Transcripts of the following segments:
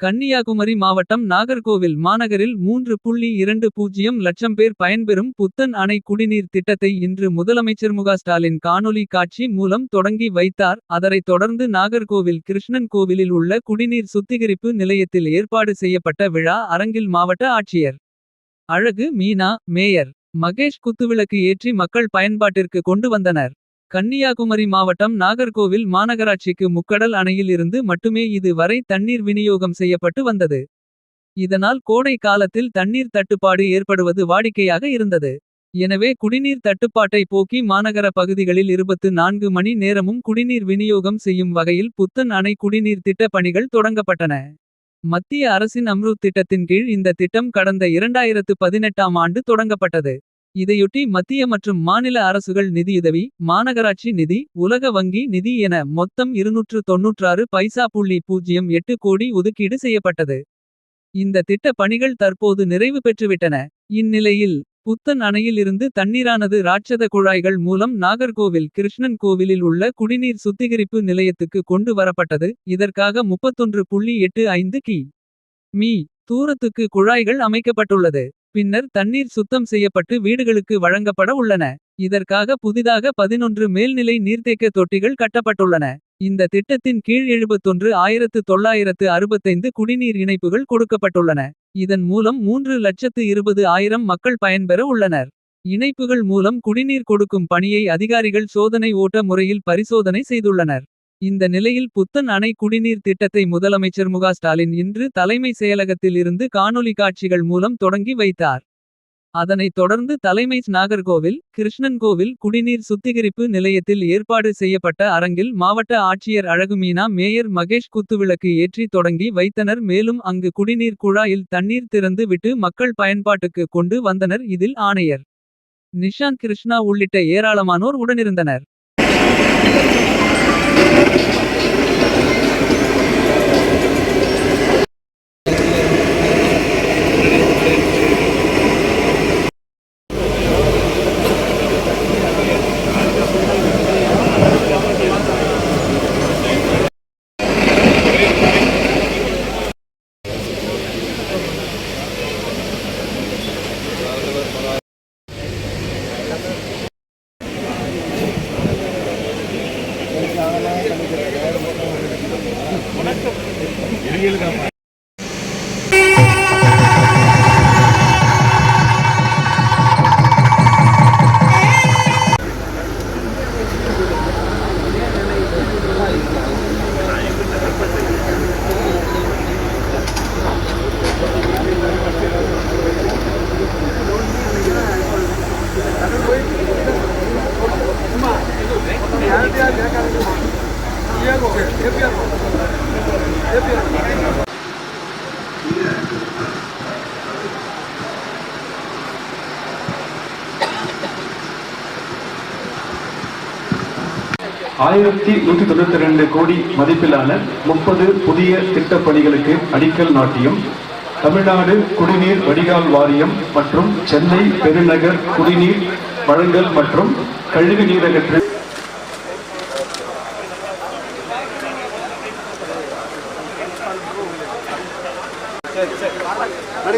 கன்னியாகுமரி மாவட்டம் நாகர்கோவில் மாநகரில் மூன்று புள்ளி இரண்டு பூஜ்ஜியம் லட்சம் பேர் பயன்பெறும் புத்தன் அணை குடிநீர் திட்டத்தை இன்று முதலமைச்சர் முக ஸ்டாலின் காணொலி காட்சி மூலம் தொடங்கி வைத்தார். அதனைத் தொடர்ந்து நாகர்கோவில் கிருஷ்ணன் கோவிலில் உள்ள குடிநீர் சுத்திகரிப்பு நிலையத்தில் ஏற்பாடு செய்யப்பட்ட விழா அரங்கில் மாவட்ட ஆட்சியர். அழகு மீனா மேயர் மகேஷ் குத்துவிளக்கு ஏற்றி மக்கள் பயன்பாட்டிற்கு கொண்டு வந்தனர். கன்னியாகுமரி மாவட்டம் நாகர்கோவில் மாநகராட்சிக்கு முக்கடல் அணையில் இருந்து மட்டுமே இது வரை தண்ணீர் விநியோகம் செய்யப்பட்டு வந்தது. இதனால் கோடை காலத்தில் தண்ணீர் தட்டுப்பாடு ஏற்படுவது வாடிக்கையாக இருந்தது. எனவே குடிநீர் தட்டுப்பாட்டை போக்கி மாநகர பகுதிகளில் இருபத்து நான்கு மணி நேரமும் குடிநீர் விநியோகம் செய்யும் வகையில் புத்தன் அணை குடிநீர் திட்ட பணிகள் தொடங்கப்பட்டன. மத்திய அரசின் அம்ருத் திட்டத்தின் கீழ் இந்த திட்டம் கடந்த இரண்டாயிரத்து பதினெட்டாம் ஆண்டு தொடங்கப்பட்டது. இதையொட்டி மத்திய மற்றும் மாநில அரசுகள் நிதியுதவி. மாநகராட்சி நிதி உலக வங்கி நிதி என மொத்தம் இருநூற்று தொன்னூற்றாறு பைசா புள்ளி பூஜ்ஜியம் எட்டு கோடி ஒதுக்கீடு செய்யப்பட்டது. இந்த திட்ட பணிகள் தற்போது நிறைவு பெற்றுவிட்டன. இந்நிலையில் புத்தன் அணையில் இருந்து தண்ணீரானது ராட்சத குழாய்கள் மூலம் நாகர்கோவில் கிருஷ்ணன் கோவிலில் உள்ள குடிநீர் சுத்திகரிப்பு நிலையத்துக்கு கொண்டு வரப்பட்டது. இதற்காக முப்பத்தொன்று புள்ளி எட்டு ஐந்து கி. மீ. தூரத்துக்கு குழாய்கள் அமைக்கப்பட்டுள்ளது. பின்னர் தண்ணீர் சுத்தம் செய்யப்பட்டு வீடுகளுக்கு வழங்கப்பட உள்ளன. இதற்காக புதிதாக பதினொன்று மேல்நிலை நீர்த்தேக்க தொட்டிகள் கட்டப்பட்டுள்ளன. இந்த திட்டத்தின் கீழ் எழுபத்தொன்று ஆயிரத்து தொள்ளாயிரத்து அறுபத்தைந்து குடிநீர் இணைப்புகள் கொடுக்கப்பட்டுள்ளன. இதன் மூலம் மூன்று லட்சத்து இருபது ஆயிரம் மக்கள் பயன்பெற உள்ளனர். இணைப்புகள் மூலம் குடிநீர் கொடுக்கும் பணியை அதிகாரிகள் சோதனை ஓட்ட முறையில் பரிசோதனை செய்துள்ளனர். இந்த நிலையில் புத்தன் அணை குடிநீர் திட்டத்தை முதலமைச்சர் முக ஸ்டாலின் இன்று தலைமை செயலகத்தில் இருந்து காணொலி காட்சிகள் மூலம் தொடங்கி வைத்தார். அதனைத் தொடர்ந்து தலைமை நாகர்கோவில் கிருஷ்ணன் கோவில் குடிநீர் சுத்திகரிப்பு நிலையத்தில் ஏற்பாடு செய்யப்பட்ட அரங்கில் மாவட்ட ஆட்சியர் அழகுமீனா மேயர் மகேஷ் குத்துவிளக்கு ஏற்றி தொடங்கி வைத்தனர் மேலும் அங்கு குடிநீர் குழாயில் தண்ணீர் திறந்து விட்டு மக்கள் பயன்பாட்டுக்கு கொண்டு வந்தனர் இதில் ஆணையர் நிஷாந்த் கிருஷ்ணா உள்ளிட்ட ஏராளமானோர் உடனிருந்தனர். வணக்கம் Yeah, yeah, yeah, yeah. ஆயிரத்தி நூத்தி தொண்ணூத்தி ரெண்டு கோடி மதிப்பிலான முப்பது புதிய திட்டப் பணிகளுக்கு அடிக்கல் நாட்டியும் தமிழ்நாடு குடிநீர் வடிகால் வாரியம் மற்றும் சென்னை பெருநகர் குடிநீர் வழங்கல் மற்றும் கழிவு நீரகற்று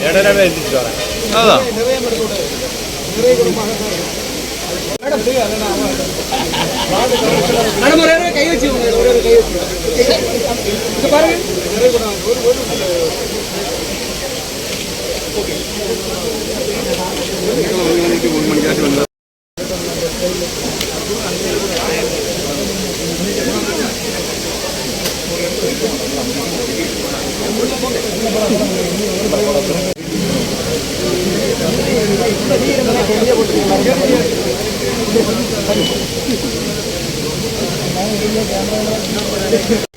இடையில எழுதிட்டு வரேன் அதான். மேடம் ஒரே கை வச்சு ஒரே கை வச்சு. பாருங்க. ஓகே ஒன் மணிக்காச்சும் வந்தா नहीं